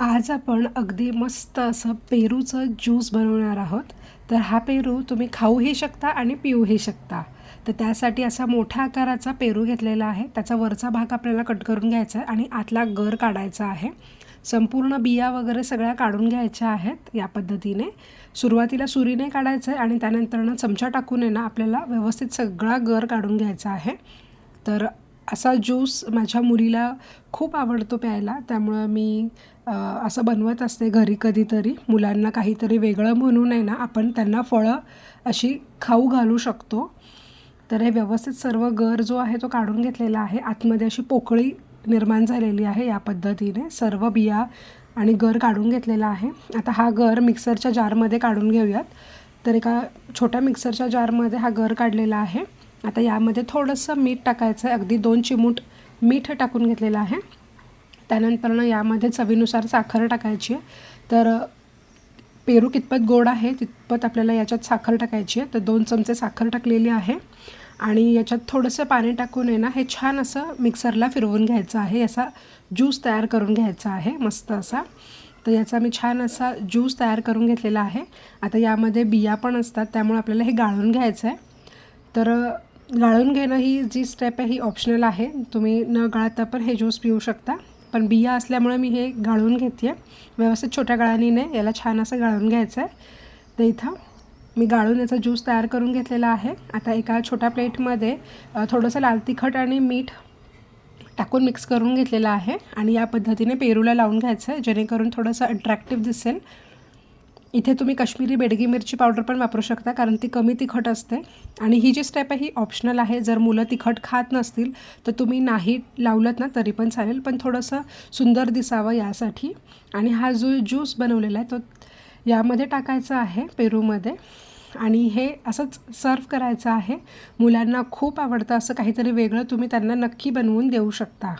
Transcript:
आज आपण अगदी मस्त असं पेरूचं ज्यूस बनवणार आहोत. तर हा पेरू तुम्ही खाऊही शकता आणि पिऊही शकता. तर त्यासाठी असा मोठ्या आकाराचा पेरू घेतलेला आहे. त्याचा वरचा भाग आपल्याला कट करून घ्यायचा आहे आणि आतला गर काढायचा आहे. संपूर्ण बिया वगैरे सगळ्या काढून घ्यायच्या आहेत या पद्धतीने. सुरुवातीला सुरीने काढायचं आहे आणि त्यानंतरनं चमचा टाकून आहे ना आपल्याला व्यवस्थित सगळा गर काढून घ्यायचा आहे. तर असा ज्यूस माझ्या मुलीला खूप आवडतो प्यायला. त्यामुळं मी असं बनवत असते घरी कधीतरी. मुलांना काहीतरी वेगळं म्हणून आहे ना आपण त्यांना फळं अशी खाऊ घालू शकतो. तर हे व्यवस्थित सर्व गर जो आहे तो काढून घेतलेला आहे. आतमध्ये अशी पोकळी निर्माण झालेली आहे या पद्धतीने. सर्व बिया आणि गर काढून घेतलेला आहे. आता हा गर मिक्सरच्या जारमध्ये काढून घेऊयात. तर एका छोट्या मिक्सरच्या जारमध्ये हा गर काढलेला आहे. आता यामध्ये थोडंसं मीठ टाकायचं. आहे अगदी दोन चिमूट मीठ टाकून घेतलेलं आहे. त्यानंतरनं यामध्ये चवीनुसार साखर टाकायची आहे. तर पेरू कितपत गोड आहे तितपत आपल्याला याच्यात साखर टाकायची आहे. तर दोन चमचे साखर टाकलेली आहे. आणि याच्यात थोडंसं पाणी टाकून आहे ना हे छान असं मिक्सरला फिरवून घ्यायचं आहे. याचा ज्यूस तयार करून घ्यायचा आहे मस्त असा. तर याचा मी छान असा ज्यूस तयार करून घेतलेला आहे. आता यामध्ये बिया पण असतात त्यामुळे आपल्याला हे गाळून घ्यायचं आहे. तर गाळून घेणं ही जी स्टेप आहे ही ऑप्शनल आहे. तुम्ही न गाळता पण हे ज्यूस पिऊ शकता. पण बिया असल्यामुळे मी हे गाळून घेते व्यवस्थित छोट्या गाळणीने याला छान असं गाळून घ्यायचं आहे तर इथं मी गाळून याचा ज्यूस तयार करून घेतलेला आहे. आता एका छोट्या प्लेटमध्ये थोडंसं लाल तिखट आणि मीठ टाकून मिक्स करून घेतलेलं आहे. आणि या पद्धतीने पेरूला लावून घ्यायचं आहे जेणेकरून थोडंसं अट्रॅक्टिव्ह दिसेल. इथे तुम्ही काश्मीरी बेडगी मिरची पावडर पण वापरू शकता कारण ती कमी तिखट असते. आणि ही जी स्टेप आहे ही ऑप्शनल आहे. जर मुलं तिखट खात नसतील तर तुम्ही नाही लावलत ना तरी पण चालेल. पण थोडंसं सुंदर दिसावं यासाठी. आणि हा जो ज्यूस बनवलेला आहे तो यामध्ये टाकायचा आहे पेरूमध्ये. आणि हे असंच सर्व करायचं आहे. मुलांना खूप आवडतं असं काहीतरी वेगळं तुम्ही त्यांना नक्की बनवून देऊ शकता.